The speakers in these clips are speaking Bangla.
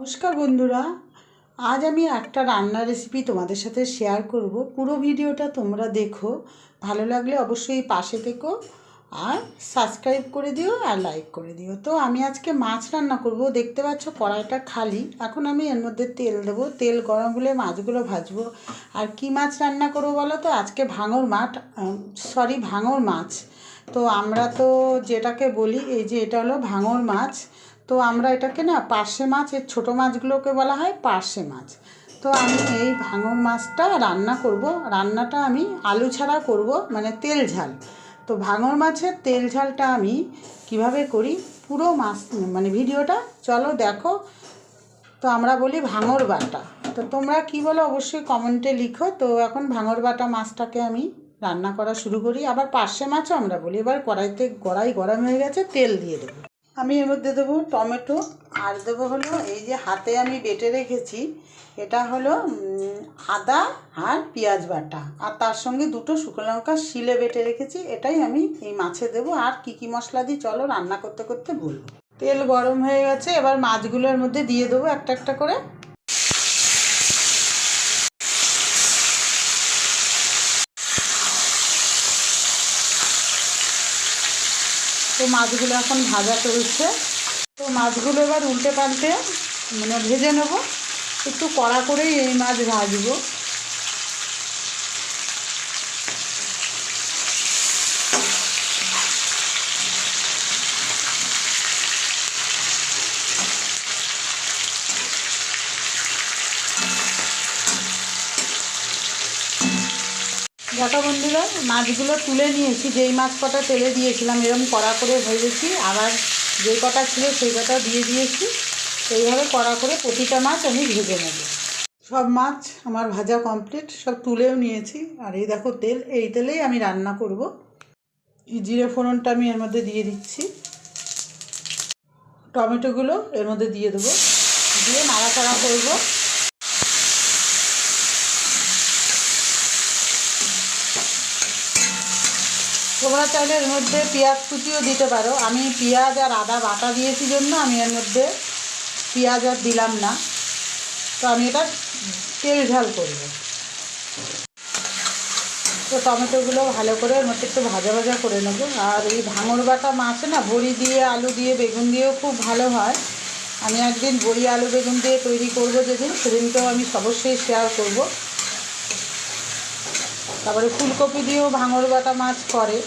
নমস্কার বন্ধুরা, আজ আমি একটা রান্নার রেসিপি তোমাদের সাথে শেয়ার করব। পুরো ভিডিওটা তোমরা দেখো, ভালো লাগলে অবশ্যই পাশে থেকো আর সাবস্ক্রাইব করে দিও আর লাইক করে দিও। তো আমি আজকে মাছ রান্না করব, দেখতে পাচ্ছ কড়াইটা খালি। এখন আমি এর মধ্যে তেল দেবো, তেল গরম হলে মাছগুলো ভাজবো। আর কি মাছ রান্না করব বলো তো? আজকে ভাঙর মাছ সরি ভাঙর মাছ। তো আমরা তো যেটাকে বলি, এই যে এটা হলো ভাঙর মাছ। তো আমরা এটাকে না পার্শে মাছ, এর ছোটো মাছগুলোকে বলা হয় পার্শে মাছ। তো আমি এই ভাঙর মাছটা রান্না করব। রান্নাটা আমি আলু ছাড়া করব মানে তেল ঝাল। তো ভাঙর মাছের তেল ঝালটা আমি কীভাবে করি? পুরো মাছ মানে ভিডিওটা, চলো দেখো। তো আমরা বলি ভাঙর বাটা। তো তোমরা কি বলো? অবশ্যই কমেন্টে লিখো। তো এখন ভাঙর বাটা মাছটাকে আমি রান্না করা শুরু করি। আবার পার্শে মাছও আমরা বলি। এবার কড়াইতে কড়াই গরম হয়ে গেছে, তেল দিয়ে দেবো। আমি এর মধ্যে দেবো টমেটো। আর দেবো হলো এই যে হাতে আমি বেটে রেখেছি, এটা হলো আদা আর পেঁয়াজ বাটা। আর তার সঙ্গে দুটো শুকনো লঙ্কা শিলে বেটে রেখেছি, এটাই আমি এই মাছে দেবো। আর কি কি মশলা দিই চলো রান্না করতে করতে বলব। তেল গরম হয়ে গেছে, এবার মাছগুলোর মধ্যে দিয়ে দেবো একটা একটা করে। তো মাছগুলো এখন ভাজা চলছে। তো মাছগুলো এবার উল্টে পাল্টে মানে ভেজে নেব। একটু কড়া করেই এই মাছ ভাজবো। দেখো বন্ধুরা, মাছগুলো তুলে নিয়েছি, যেই মাছ কটা তেলে দিয়েছিলাম এরকম কড়া করে ভেজেছি, আবার যে কটা ছিল সেই কটা দিয়ে দিয়েছি, এইভাবে কড়া করে প্রতিটা মাছ আমি ভেজে নেব। সব মাছ আমার ভাজা কমপ্লিট সব তুলেও নিয়েছি, আর এই দেখো তেল, এই তেলেই আমি রান্না করব। এই জিরে ফোড়নটা আমি এর মধ্যে দিয়ে দিচ্ছি। টমেটোগুলো এর মধ্যে দিয়ে দেবো। দিয়ে নাড়াচাড়া করব। তোমরা চাইলে এর মধ্যে পেঁয়াজ কুচিও দিতে পারো। আমি পেঁয়াজ আর আদা বাটা দিয়েছি জন্য, আমি এর মধ্যে পেঁয়াজ আর দিলাম না। তো আমি এটা তেল ঝাল করব। তো টমেটোগুলো ভালো করে এর মধ্যে একটু ভাজা ভাজা করে নেব। আর এই ভাঙর বাটা মাছ না বড়ি দিয়ে, আলু দিয়ে, বেগুন দিয়েও খুব ভালো হয়। আমি একদিন বড়ি আলু, বেগুন দিয়ে তৈরি করব যেদিন, সেদিনকেও আমি অবশ্যই শেয়ার করব। তারপরে ফুলকপি দিয়েও ভাঙর বাটা মাছ করে।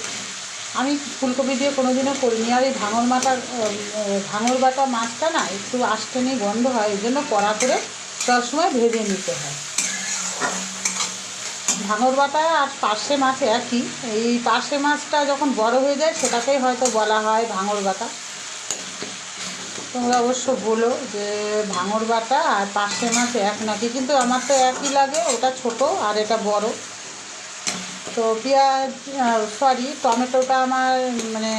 আমি ফুলকপি দিয়ে কোনো দিনও করিনি। আর এই ভাঙর বাটা ভাঙর বাটা মাছটা না একটু আষ্টনি গন্ধ হয়, এই জন্য কড়া করে সবসময় ভেজে নিতে হয়। ভাঙর বাটা আর পার্শে মাছ একই। এই পার্শে মাছটা যখন বড় হয়ে যায়, সেটাকেই হয়তো বলা হয় ভাঙর বাটা। তোমরা অবশ্য বলো যে ভাঙর বাটা আর পার্শে মাছ এক নাকি? কিন্তু আমার তো একই লাগে, ওটা ছোট আর এটা বড়। তো পেঁয়াজ সরি টমেটোটা আমার মানে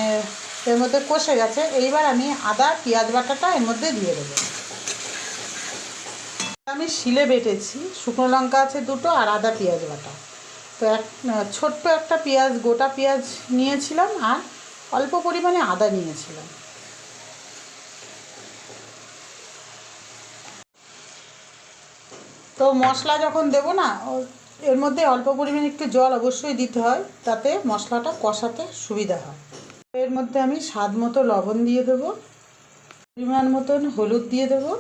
এর মধ্যে কষে গেছে। এইবার আমি আদা, পেঁয়াজ বাটাটা এর মধ্যে দিয়ে দেবো। আমি শিলে বেটেছি। শুকনো লঙ্কা আছে দুটো আর আদা, পেঁয়াজ বাটা। তো এক ছোট্ট একটা পেঁয়াজ, গোটা পেঁয়াজ নিয়েছিলাম আর অল্প পরিমাণে আদা নিয়েছিলাম। তো মশলা যখন দেবো না এর মধ্যে অল্প পরিমাণে একটু জল অবশ্যই দিতে হয়, তাতে মশলাটা কষাতে সুবিধা হয়। এর মধ্যে আমি স্বাদ মতো লবণ দিয়ে দেবো, পরিমাণ মতন হলুদ দিয়ে দেবো।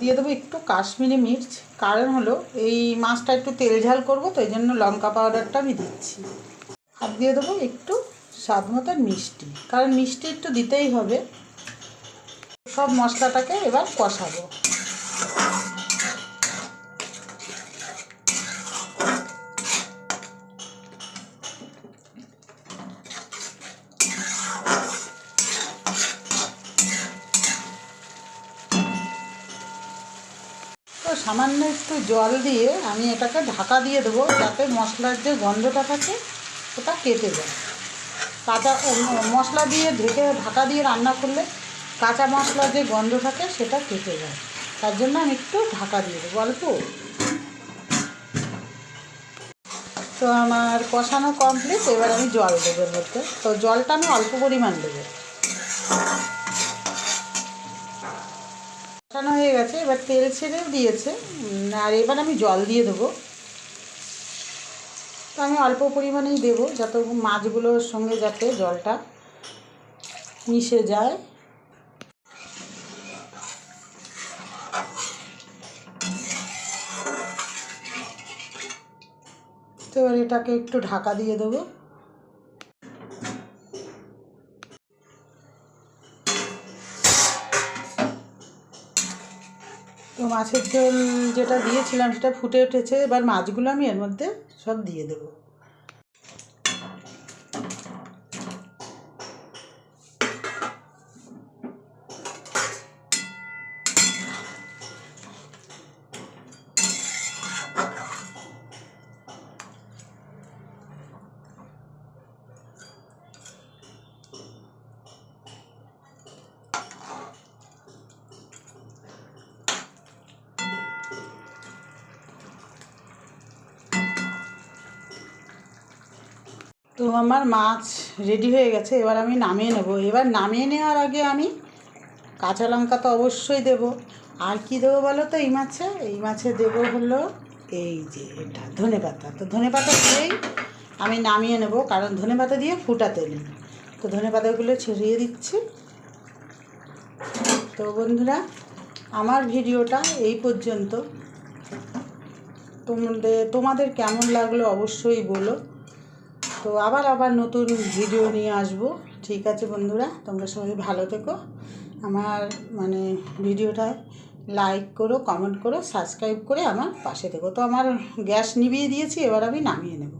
দিয়ে দেবো একটু কাশ্মীরি মির্চ, কারণ হলো এই মাছটা একটু তেল ঝাল করব, তো এই জন্য লঙ্কা পাউডারটা আমি দিচ্ছি। আর দিয়ে দেবো একটু স্বাদ মতন মিষ্টি, কারণ মিষ্টি একটু দিতেই হবে। সব মশলাটাকে এবার কষাবো। সামান্য একটু জল দিয়ে আমি এটাকে ঢাকা দিয়ে দেবো, যাতে মশলার যে গন্ধটা থাকে ওটা কেটে যায়। কাঁচা মশলা দিয়ে ঢেকে ঢাকা দিয়ে রান্না করলে কাঁচা মশলার যে গন্ধ থাকে সেটা কেটে যায়। তার জন্য আমি একটু ঢাকা দিয়ে দেবো অল্প। তো আমার কষানো কমপ্লিট এবার আমি জল দেবো মধ্যে। তো জলটা আমি অল্প পরিমাণ দেবো। কষানো হয়ে গেছে, এবার তেল ছেড়েও দিয়েছে। আর এবার আমি জল দিয়ে দেবো। তো আমি অল্প পরিমাণেই দেবো, যাতে মাছগুলোর সঙ্গে যাতে জলটা মিশে যায়। তো এবার এটাকে একটু ঢাকা দিয়ে দেবো। তো মাছের ঝোল যেটা দিয়েছিলাম সেটা ফুটে উঠেছে, এবার মাছগুলো আমি এর মধ্যে সব দিয়ে দেবো। তো আমার মাছ রেডি হয়ে গেছে, এবার আমি নামিয়ে নেব। এবার নামিয়ে নেওয়ার আগে আমি কাঁচা লঙ্কা তো অবশ্যই দেব। আর কি দেবো বলো তো এই মাছে? এই মাছে দেবো হলো এই যে এটা, ধনে পাতা। তো ধনে পাতা দিয়েই আমি নামিয়ে নেব, কারণ ধনে পাতা দিয়ে ফুটাতে নেই। তো ধনে পাতাগুলো ছড়িয়ে দিচ্ছি। তো বন্ধুরা, আমার ভিডিওটা এই পর্যন্ত। তোমাদের তোমাদের কেমন লাগল অবশ্যই বলো। তো আবার আবার নতুন ভিডিও নিয়ে আসব। ঠিক আছে বন্ধুরা, তোমরা সবাই ভালো থেকো। আমার মানে ভিডিওটা লাইক করো কমেন্ট করো সাবস্ক্রাইব করে আমার পাশে থেকো। তো আমার গ্যাস নিভিয়ে দিয়েছি, এবার আমি নামিয়ে নেব।